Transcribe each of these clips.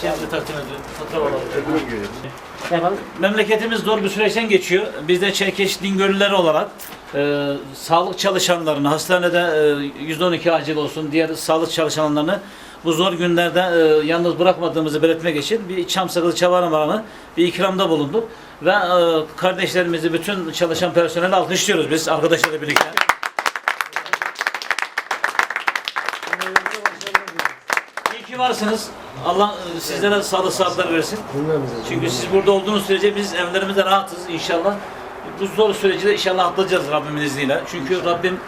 Şimdi takdim ediyorum. Fotoğraf alalım. Yapalım. Memleketimiz zor bir süreçten geçiyor. Biz de Çerkeş Dingölüleri olarak e, sağlık çalışanlarını, hastanede e, 112 acil olsun, diğer sağlık çalışanlarını bu zor günlerde e, yalnız bırakmadığımızı belirtmek için bir çam sakızı çavar numaranı bir ikramda bulunduk. Ve e, kardeşlerimizi, bütün çalışan personeli alkışlıyoruz biz arkadaşlarla birlikte. İyi ki varsınız. Allah e, sizlere sağlık sıhhatler versin. Çünkü siz burada olduğunuz sürece biz evlerimizde rahatız inşallah. Bu zor süreci de inşallah atlatacağız Rabbimin izniyle. Çünkü Rabbim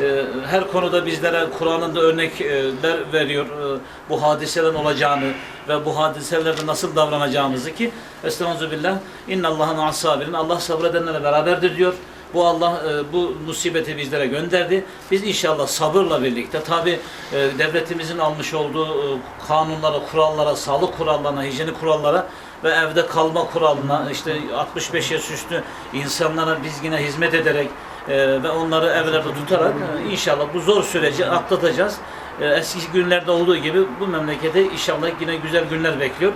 e, her konuda bizlere Kur'an'ında örnekler veriyor. E, bu hadiselerin olacağını ve bu hadiselerde nasıl davranacağımızı ki Estağfirullah. İnna Allah'ın asabirin. Allah sabredenlerle beraberdir diyor. Bu Allah e, bu musibeti bizlere gönderdi. Biz inşallah sabırla birlikte tabi devletimizin almış olduğu e, kanunlara, kurallara, sağlık kurallarına, hijyenik kurallara ve evde kalma kuralına işte 65 yaş üstü insanlara biz yine hizmet ederek e, ve onları evlerde tutarak e, inşallah bu zor süreci atlatacağız. E, eski günlerde olduğu gibi bu memlekete inşallah yine güzel günler bekliyor.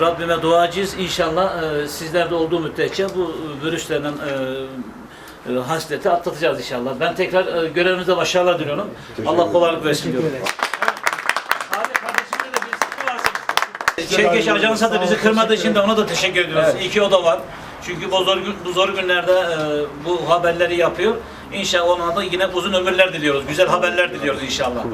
Rabbime duacıyız. İnşallah e, sizlerde olduğu müddetçe bu virüslerden e, e, hasleti atlatacağız inşallah. Ben tekrar e, görevimize başarılar diliyorum. Allah kolaylık versin diyorum. Abi de. Çerkeş Ajansı da bizi kırmadığı için de ona da teşekkür ediyoruz. İyi ki o da var. Çünkü bu zor, gün- bu zor günlerde e, bu haberleri yapıyor. İnşallah ona da yine uzun ömürler diliyoruz. Güzel haberler diliyoruz inşallah.